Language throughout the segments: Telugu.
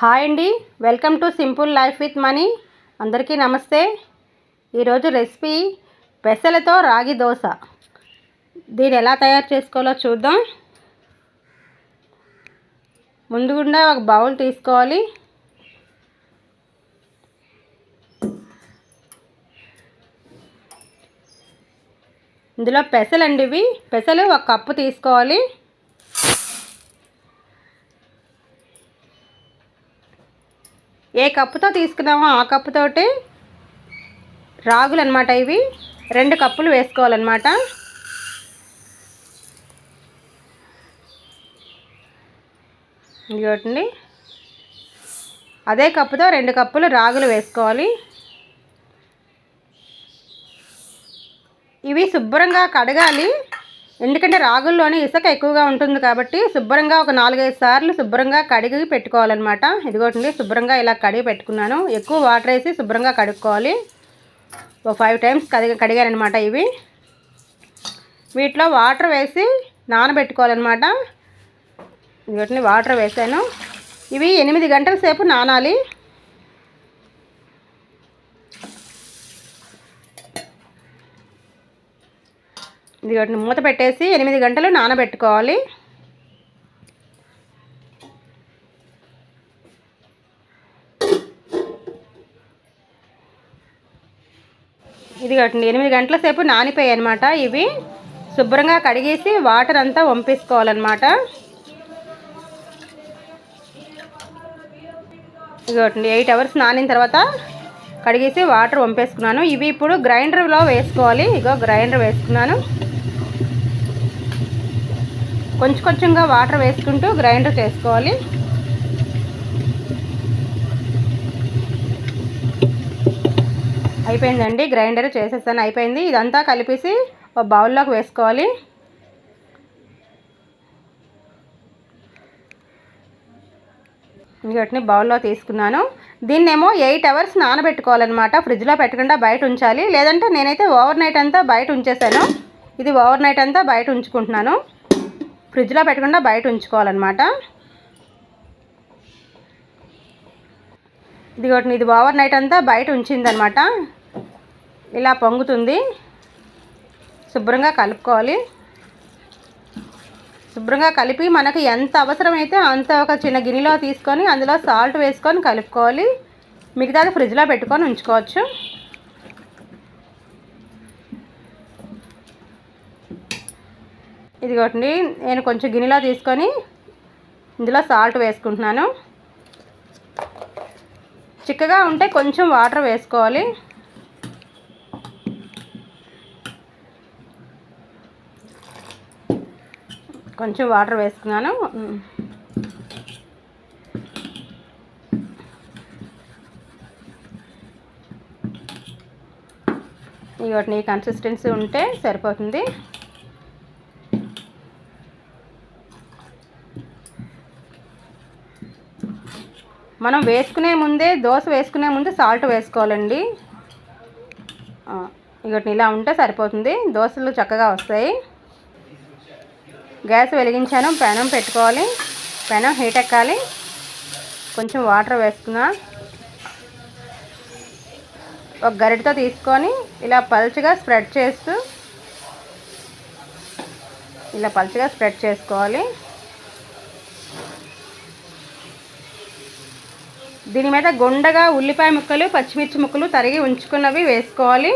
హాయ్ అండి. Welcome to simple life with money. అందరికీ నమస్తే. ఈరోజు రెసిపీ పెసలతో రాగి దోశ. దీన్ని ఎలా తయారు చేసుకోవాలో చూద్దాం. ముందుగుండా ఒక బౌల్ తీసుకోవాలి. ఇందులో పెసలండి ఇవి. పెసలు ఒక కప్పు తీసుకోవాలి. ఏ కప్పుతో తీసుకున్నామో ఆ కప్పుతోటి రాగులు అనమాట ఇవి. రెండు కప్పులు వేసుకోవాలన్నమాట. ఇదిగోటండి. అదే కప్పుతో రెండు కప్పులు రాగులు వేసుకోవాలి. ఇవి శుభ్రంగా కడగాలి. ఎందుకంటే రాగుల్లోనే ఇసుక ఎక్కువగా ఉంటుంది కాబట్టి శుభ్రంగా ఒక నాలుగైదు సార్లు శుభ్రంగా కడిగి పెట్టుకోవాలన్నమాట. ఇదిగోటండి శుభ్రంగా ఇలా కడిగి పెట్టుకున్నాను. ఎక్కువ వాటర్ వేసి శుభ్రంగా కడుక్కోవాలి. ఒక ఫైవ్ టైమ్స్ కడిగి కడిగానమాట ఇవి. వీటిలో వాటర్ వేసి నానబెట్టుకోవాలన్నమాట. ఇదిగోటిని వాటర్ వేసాను. ఇవి ఎనిమిది గంటల సేపు నానాలి. ఇది మూత పెట్టేసి ఎనిమిది గంటలు నానబెట్టుకోవాలి. ఇది కట్టండి ఎనిమిది గంటల సేపు నానిపోయాయి అనమాట ఇవి. శుభ్రంగా కడిగేసి వాటర్ అంతా వంపేసుకోవాలన్నమాట. ఇదిగోటండి ఎయిట్ అవర్స్ నానిన తర్వాత కడిగేసి వాటర్ వంపేసుకున్నాను. ఇవి ఇప్పుడు గ్రైండర్లో వేసుకోవాలి. ఇగో గ్రైండర్ వేసుకున్నాను. కొంచెం కొంచెంగా వాటర్ వేసుకుంటూ గ్రైండర్ చేసుకోవాలి. అయిపోయిందండి గ్రైండర్ చేసేసాను అయిపోయింది. ఇదంతా కలిపేసి ఒక బౌల్లోకి వేసుకోవాలి. ఇంకటిని బౌల్లో తీసుకున్నాను. దీన్నేమో ఎయిట్ అవర్స్ నానబెట్టుకోవాలన్నమాట ఫ్రిడ్జ్లో పెట్టకుండా బయట ఉంచాలి. లేదంటే నేనైతే ఓవర్ నైట్ అంతా బయట ఉంచేసాను. ఇది ఓవర్ నైట్ అంతా బయట ఉంచుకుంటున్నాను. ఫ్రిడ్జ్లో పెట్టకుండా బయట ఉంచుకోవాలన్నమాట. ఇదిగోటి ఇది ఓవర్ నైట్ అంతా బయట ఉంచిందనమాట ఇలా పొంగుతుంది. శుభ్రంగా కలుపుకోవాలి. శుభ్రంగా కలిపి మనకు ఎంత అవసరమైతే అంత ఒక చిన్న గిన్నెలో తీసుకొని అందులో సాల్ట్ వేసుకొని కలుపుకోవాలి. మిగతాది ఫ్రిడ్జ్లో పెట్టుకొని ఉంచుకోవచ్చు. ఇదిగోండి నేను కొంచెం గిన్నెలో తీసుకొని ఇందులో సాల్ట్ వేసుకుంటున్నాను. చిక్కగా ఉంటే కొంచెం వాటర్ వేసుకోవాలి. కొంచెం వాటర్ వేసుకున్నాను. ఇవన్నీ కన్సిస్టెన్సీ ఉంటే సరిపోతుంది. మనం వేసుకునే ముందే దోశ వేసుకునే ముందు సాల్ట్ వేసుకోవాలండి. ఇగటి ఇలా ఉంటే సరిపోతుంది. దోశలు చక్కగా వస్తాయి. గ్యాస్ వెలిగించాను పెనం పెట్టుకోవాలి. పెనం హీట్ ఎక్కాలి. కొంచెం వాటర్ వేసుకున్నా. ఒక గరిటతో తీసుకొని ఇలా పలుచగా స్ప్రెడ్ చేస్తూ ఇలా పలుచగా స్ప్రెడ్ చేసుకోవాలి. దీని మీద గుండగా ఉల్లిపాయ ముక్కలు పచ్చిమిర్చి ముక్కలు తరిగి ఉంచుకున్నవి వేసుకోవాలి.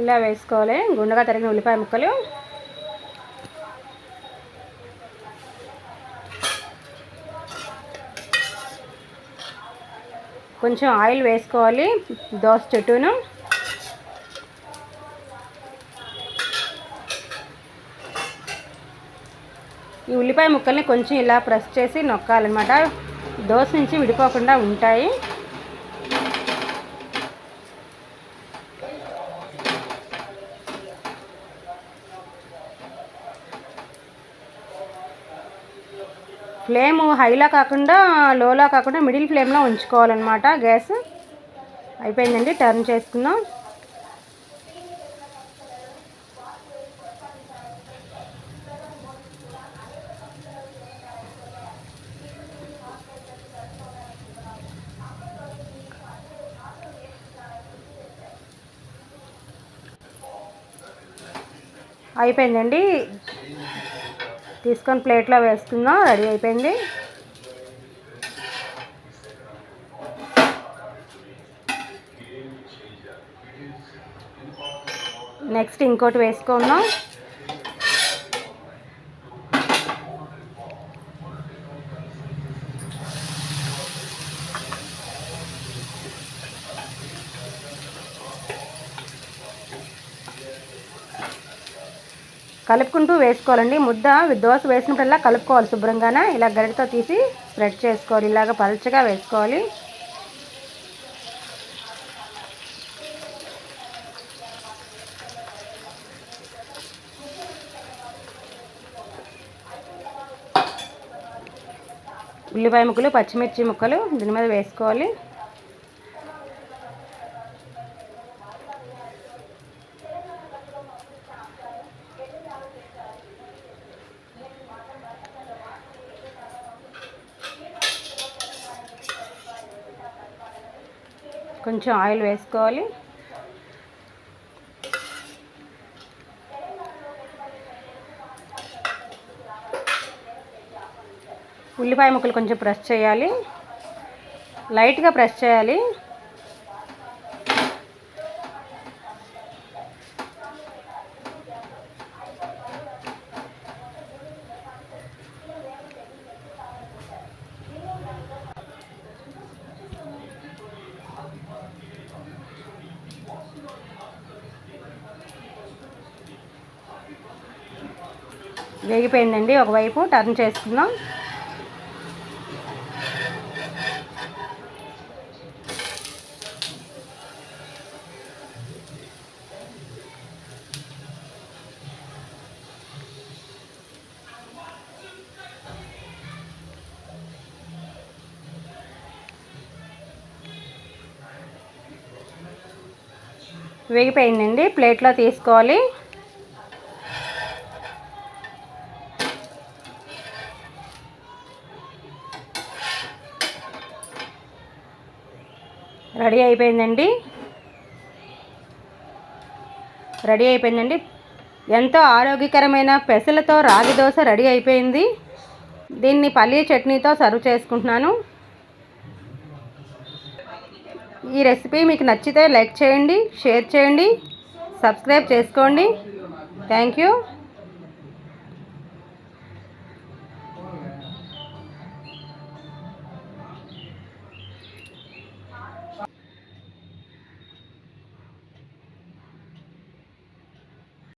ఇలా వేసుకోవాలి. గుండగా తరిగిన ఉల్లిపాయ ముక్కలు. కొంచెం ఆయిల్ వేసుకోవాలి. దోశ చుట్టూను. ఈ ఉల్లిపాయ ముక్కల్ని కొంచెం ఇలా ప్రెస్ చేసి నొక్కాలన్నమాట. దోశ నుంచి విడిపోకుండా ఉంటాయి. ఫ్లేమ్ హైలా కాకుండా లోలో కాకుండా మిడిల్ ఫ్లేమ్లో ఉంచుకోవాలన్నమాట గ్యాస్. అయిపోయిందండి టర్న్ చేసుకుందాం. అయిపోయిందండి. తీసుకొని ప్లేట్లో వేసుకుందాం. రెడీ అయిపోయింది. నెక్స్ట్ ఇంకోటి వేసుకుందాం. కలుపుకుంటూ వేసుకోవాలండి. ముద్ద దోశ వేసినప్పుడల్లా కలుపుకోవాలి శుభ్రంగానే. ఇలా గరిటతో తీసి స్ప్రెడ్ చేసుకోవాలి. ఇలాగ పలచగా వేసుకోవాలి. ఉల్లిపాయ ముక్కలు పచ్చిమిర్చి ముక్కలు దీని మీద వేసుకోవాలి. కొంచెం ఆయిల్ వేసుకోవాలి. ఉల్లిపాయ ముక్కలు కొంచెం ప్రెస్ చేయాలి. లైట్గా ప్రెస్ చేయాలి. వేగిపోయిందండి. ఒకవైపు టర్న్ చేసుకుందాం. వేగిపోయిందండి. ప్లేట్లో తీసుకోవాలి. రెడీ అయిపోయిందండి. రెడీ అయిపోయిందండి. ఎంతో ఆరోగ్యకరమైన పెసలతో రాగి దోశ రెడీ అయిపోయింది. దీన్ని పల్లీ చట్నీతో సర్వ్ చేసుకుంటున్నాను. ఈ రెసిపీ మీకు నచ్చితే లైక్ చేయండి షేర్ చేయండి సబ్స్క్రైబ్ చేసుకోండి. Thank you.